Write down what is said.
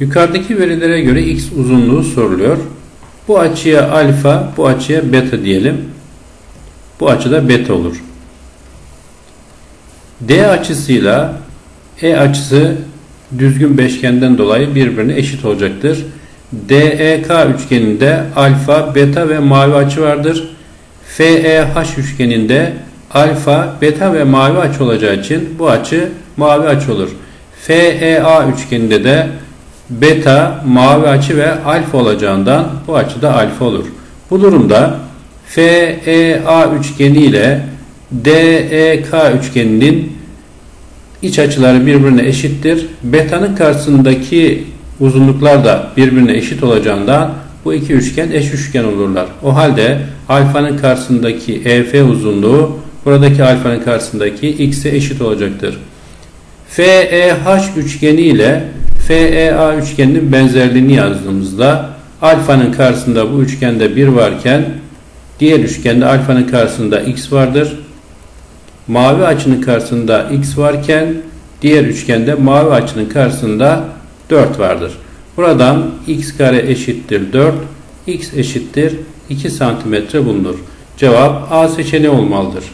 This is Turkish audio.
Yukarıdaki verilere göre x uzunluğu soruluyor. Bu açıya alfa, bu açıya beta diyelim. Bu açıda beta olur. D açısıyla E açısı düzgün beşgenden dolayı birbirine eşit olacaktır. DEK üçgeninde alfa, beta ve mavi açı vardır. FEH üçgeninde alfa, beta ve mavi açı olacağı için bu açı mavi açı olur. FEA üçgeninde de beta, mavi açı ve alfa olacağından bu açı da alfa olur. Bu durumda FEA üçgeni ile DEK üçgeninin iç açıları birbirine eşittir. Beta'nın karşısındaki uzunluklar da birbirine eşit olacağından bu iki üçgen eş üçgen olurlar. O halde alfanın karşısındaki EF uzunluğu buradaki alfanın karşısındaki x'e eşit olacaktır. FEH üçgeni ile FEA üçgeninin benzerliğini yazdığımızda alfanın karşısında bu üçgende 1 varken diğer üçgende alfanın karşısında x vardır. Mavi açının karşısında x varken diğer üçgende mavi açının karşısında 4 vardır. Buradan x kare eşittir 4, x eşittir 2 santimetre bulunur. Cevap A seçeneği olmalıdır.